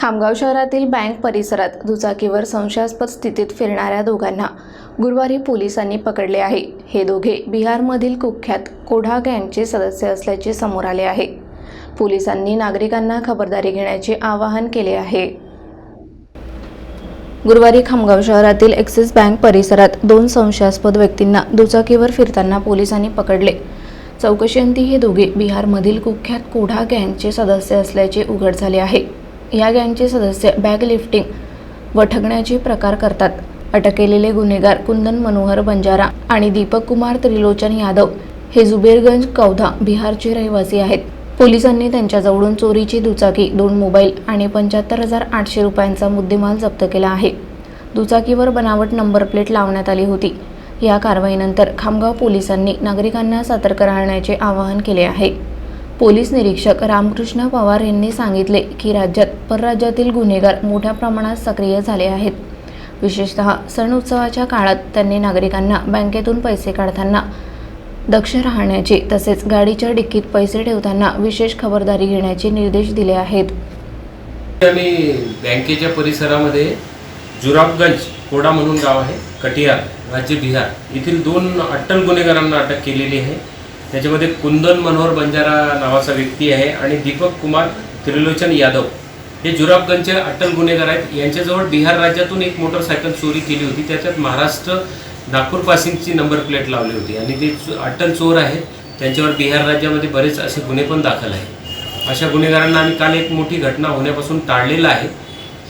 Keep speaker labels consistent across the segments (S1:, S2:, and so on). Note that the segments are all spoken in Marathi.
S1: खामगाव शहरातील बँक परिसरात दुचाकीवर संशयास्पद स्थितीत फिरणाऱ्या दोघांना गुरुवारी पोलिसांनी पकडले आहे. हे दोघे बिहारमधील कुख्यात कोढा गँगचे सदस्य असल्याचे समोर आले आहे. पोलिसांनी नागरिकांना खबरदारी घेण्याचे आवाहन केले आहे. गुरुवारी खामगाव शहरातील ॲक्सिस बँक परिसरात दोन संशयास्पद व्यक्तींना दुचाकीवर फिरताना पोलिसांनी पकडले. चौकशीअंती हे दोघे बिहारमधील कुख्यात कोढा गँगचे सदस्य असल्याचे उघड झाले आहे. या गँगचे सदस्य बॅग लिफ्टिंग व ठगण्याचे प्रकार करतात. अटक केलेले गुन्हेगार कुंदन मनोहर बंजारा आणि दीपक कुमार त्रिलोचन यादव हे जुबेरगंज कौधा बिहारचे रहिवासी आहेत. पोलिसांनी त्यांच्याजवळून चोरीची दुचाकी दोन मोबाईल आणि पंच्याहत्तर हजार आठशे रुपयांचा मुद्देमाल जप्त केला आहे. दुचाकीवर बनावट नंबर प्लेट लावण्यात आली होती. या कारवाईनंतर खामगाव पोलिसांनी नागरिकांना सतर्क राहण्याचे आवाहन केले आहे. पोलीस निरीक्षक रामकृष्ण पवार यांनी सांगितले की राज्यात परराज्यातील गुन्हेगार मोठ्या प्रमाणात सक्रिय झाले आहेत. विशेषतः सण उत्सवाच्या काळात त्यांनी नागरिकांना बँकेतून पैसे काढताना दक्ष राहण्याचे तसेच गाडीच्या डिक्कीत पैसे ठेवताना विशेष खबरदारी घेण्याचे निर्देश दिले आहेत.
S2: आम्ही बँकेच्या परिसरामध्ये जुराबगंज कोडा म्हणून गाव आहे कटिहार राज्य बिहार येथील दोन अट्टल गुन्हेगारांना अटक केलेली आहे. त्याच्यामध्ये कुंदन मनोहर बंजारा नावाचा व्यक्ती आहे आणि दीपक कुमार त्रिलोचन यादव. हे जुराबगंजचे अटल गुन्हेगार आहेत. यांच्याजवळ बिहार राज्यातून एक मोटरसायकल चोरी केली होती. त्याच्यात महाराष्ट्र नागपूर पासिंगची नंबर प्लेट लावली होती. आणि ते चो- अट्टल चोर आहेत. त्यांच्यावर बिहार राज्यामध्ये बरेच असे गुन्हे पण दाखल आहेत. अशा गुन्हेगारांना आम्ही काल एक मोठी घटना होण्यापासून टाळलेलं आहे.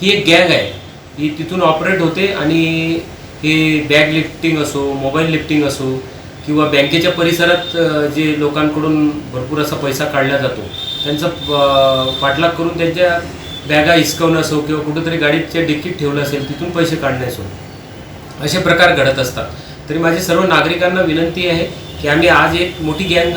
S2: ही एक गँग आहे. ही तिथून ऑपरेट होते आणि हे बॅग लिफ्टिंग असो मोबाईल लिफ्टिंग असो किंवा बँकेच्या परिसरात जे लोकांकडून भरपूर असा पैसा काढला जातो त्यांचा पाठलाग करून त्यांच्या बॅगा हिसकवणं असो किंवा कुठंतरी गाडीच्या डिक्कीत ठेवलं असेल तिथून पैसे काढणे असो असे प्रकार घडत असतात. तरी माझी सर्व नागरिकांना विनंती आहे की आम्ही आज एक मोठी गँग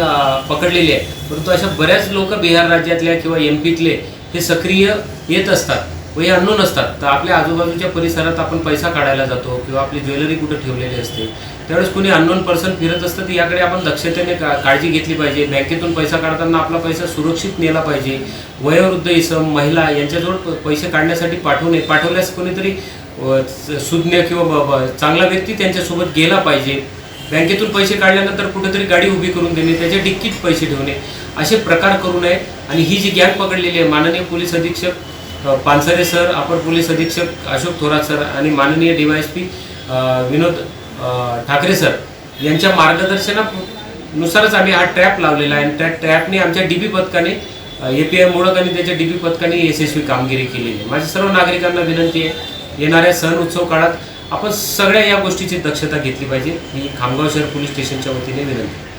S2: पकडलेली आहे. परंतु अशा बऱ्याच लोक बिहार राज्यातल्या किंवा एम पीतले हे सक्रिय येत असतात. व हे अननोन असतात. तर आपल्या आजूबाजूच्या परिसरात आपण पैसा काढायला जातो किंवा आपली ज्वेलरी कुठं ठेवलेली असते. त्यावेळेस कोणी अननोन पर्सन फिरत असतं तर याकडे आपण दक्षतेने का काळजी घेतली पाहिजे. बँकेतून पैसा काढताना आपला पैसा सुरक्षित नेला पाहिजे. वयोवृद्ध इसम महिला यांच्याजवळ प- पैसे काढण्यासाठी पाठवू नये पाठवल्यास कोणीतरी सुज्ञ किंवा चांगला व्यक्ती त्यांच्यासोबत गेला पाहिजे. बँकेतून पैसे काढल्यानंतर कुठेतरी गाडी उभी करून देणे त्याच्या डिक्कीत पैसे ठेवणे. असे प्रकार करू नये. आणि ही जी गँग पकडलेली आहे माननीय पोलीस अधीक्षक पानसरे सर अपर पोलीस अधीक्षक अशोक थोरात सर आणि माननीय डीवायएसपी विनोद ठाकरे सर यांच्या मार्गदर्शनानुसारच आम्ही हा ट्रॅप लावलेला आहे. आणि त्या ट्रॅपने आमच्या डी बी पथकाने ए पी आय मोडक आणि त्याच्या डी बी पथकाने यशस्वी कामगिरी केलेली आहे. माझ्या सर्व नागरिकांना विनंती आहे येणाऱ्या सण उत्सव काळात आपण सगळ्या या गोष्टीची दक्षता घेतली पाहिजे. ही खामगाव शहर पोलीस स्टेशनच्या वतीने विनंती